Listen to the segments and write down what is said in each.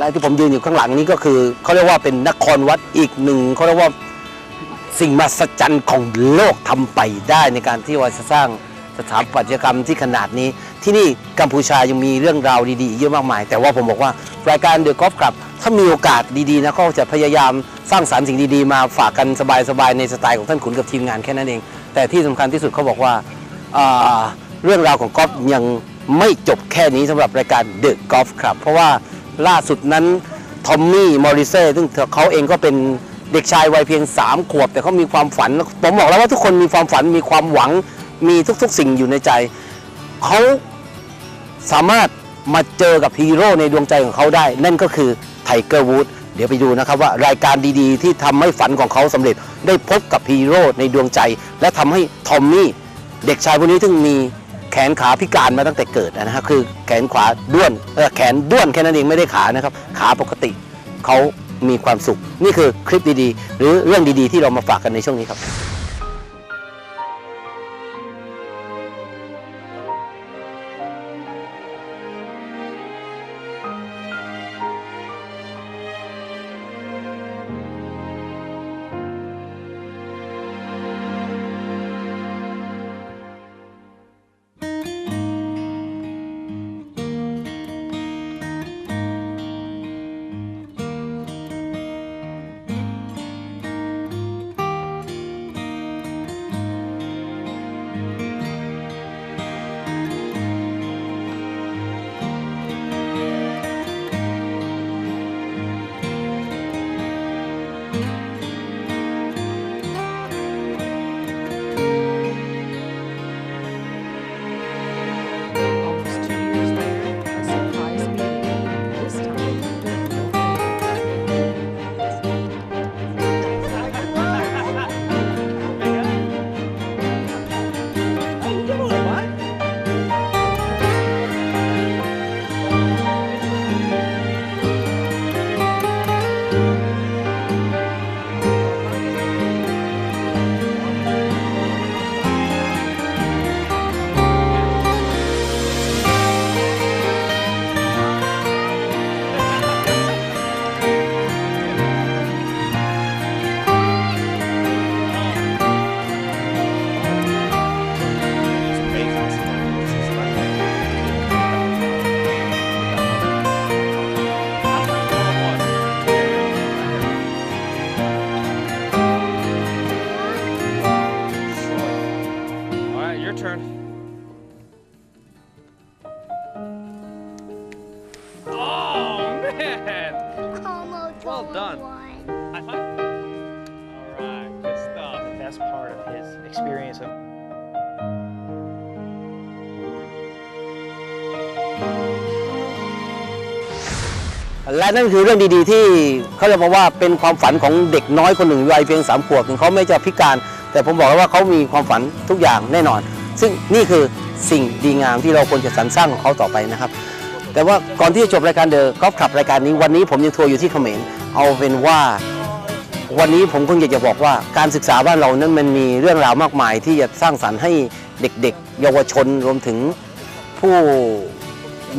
และที่ผมยืนอยู่ข้างหลังนี้ก็คือเขาเรียกว่าเป็นนครวัดอีกหนึ่งเขาเรียกว่าสิ่งมหัศจรรย์ของโลกทำไปได้ในการที่ว่าจะสร้างสถาปัตยกรรมที่ขนาดนี้ ที่นี่กัมพูชายังมีเรื่องราวดีๆเยอะมากมาย แต่ว่าผมบอกว่ารายการเดอะกอล์ฟคลับ ถ้ามีโอกาสดีๆนะก็จะพยายามสร้างสารรค์สิ่งดีๆ มาฝากกันสบายๆในสไตล์ของท่านขุนกับทีมงานแค่นั้นเอง แต่ที่สำคัญที่สุดเขาบอกว่าเรื่องราวของกอล์ฟยังไม่จบแค่นี้สำหรับรายการ The Golf Club เพราะว่า ล่าสุดนั้นทอมมี่มอริเซ่ซึ่งเขาเองก็เป็นเด็กชายวัยเพียง 3 ขวบ แต่เขามีความฝัน ผมบอกแล้วว่าทุกคนมีความฝันมีความหวังมีทุกๆ สิ่งอยู่ในใจ เขาสามารถมาเจอกับฮีโร่ในดวงใจของเขาได้ นั่นก็คือไทเกอร์วูดเดี๋ยวไปดูนะครับว่ารายการดีๆ ที่ทำให้ฝันของเขาสำเร็จได้พบกับฮีโร่ในดวงใจ และทำให้ทอมมี่เด็กชายคนนี้ถึงมี แขนขาพิการมาตั้งแต่เกิดนะฮะคือแขนขวาด้วนเออแขนด้วนแค่นั้นเองไม่ได้ขานะครับ ขาปกติเขามีความสุข นี่คือคลิปดีๆ หรือเรื่องดีๆ ที่เรามาฝากกันในช่วงนี้ครับ his experience of และนั่นคือเรื่องดีๆ ที่เขาเรียกว่าเป็นความฝันของเด็กน้อยคนหนึ่งวัยเพียงสามขวบถึงเขาไม่จะพิการ แต่ผมบอกแล้วว่าเขามีความฝันทุกอย่างแน่นอน ซึ่งนี่คือสิ่งดีงามที่เราควรจะสรรสร้างของเขาต่อไปนะครับ แต่ว่าก่อนที่จะจบรายการเดอะกอล์ฟคลับรายการนี้วันนี้ผมยังทัวร์อยู่ที่เขมรเอาเป็นว่า วันนี้ผมคงอยากจะบอกว่าการศึกษาบ้านเรานั้นมันมีเรื่องราวมากมายที่จะสร้างสรรค์ให้เด็กๆ เยาวชนรวมถึงผู้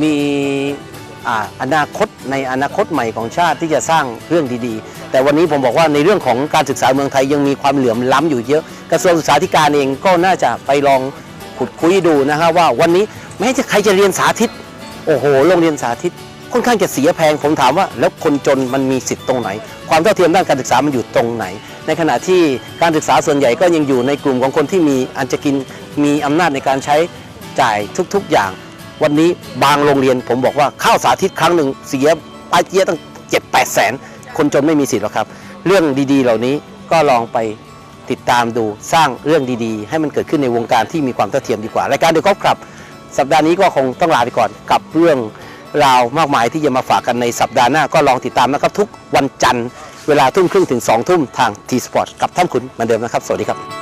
มีอนาคตในอนาคตใหม่ของชาติที่จะสร้างเรื่องดีๆ แต่วันนี้ผมบอกว่าในเรื่องของการศึกษาเมืองไทยยังมีความเหลื่อมล้ำอยู่เยอะ กระทรวงศึกษาธิการเองก็น่าจะไปลองขุดคุยดูนะฮะว่าวันนี้แม้จะใครจะเรียนสาธิต โอ้โหโรงเรียนสาธิต ค่อนข้างจะเสียแพงผมถามว่า แล้วคนจนมันมีสิทธิ์ตรงไหน ความเท่าเทียมด้านการศึกษามันอยู่ตรงไหน ในขณะที่การศึกษาส่วนใหญ่ก็ยังอยู่ในกลุ่มของคนที่มีอันจะกินมีอำนาจในการใช้จ่ายทุกๆอย่าง วันนี้บางโรงเรียนผมบอกว่าข้าวสาธิตครั้งหนึ่งเสียปลายเจียตั้งเจ็ดแปดแสนคนจนไม่มีสิทธิ์หรอกครับ เรื่องดีๆ เหล่านี้ก็ลองไปติดตามดูสร้างเรื่องดีๆ ให้มันเกิดขึ้นในวงการที่มีความเท่าเทียมดีกว่ารายการเดอะกอล์ฟคลับ สัปดาห์นี้ก็คงต้องลาไปก่อนกับเรื่อง ราวมากมายที่จะมาฝากกันในสัปดาห์หน้าก็ลองติดตามนะครับ ทุกวันจันทร์เวลาทุ่มครึ่งถึง2ทุ่มทางทีสปอร์ตกับท่านคุณเหมือนเดิมนะครับ สวัสดีครับ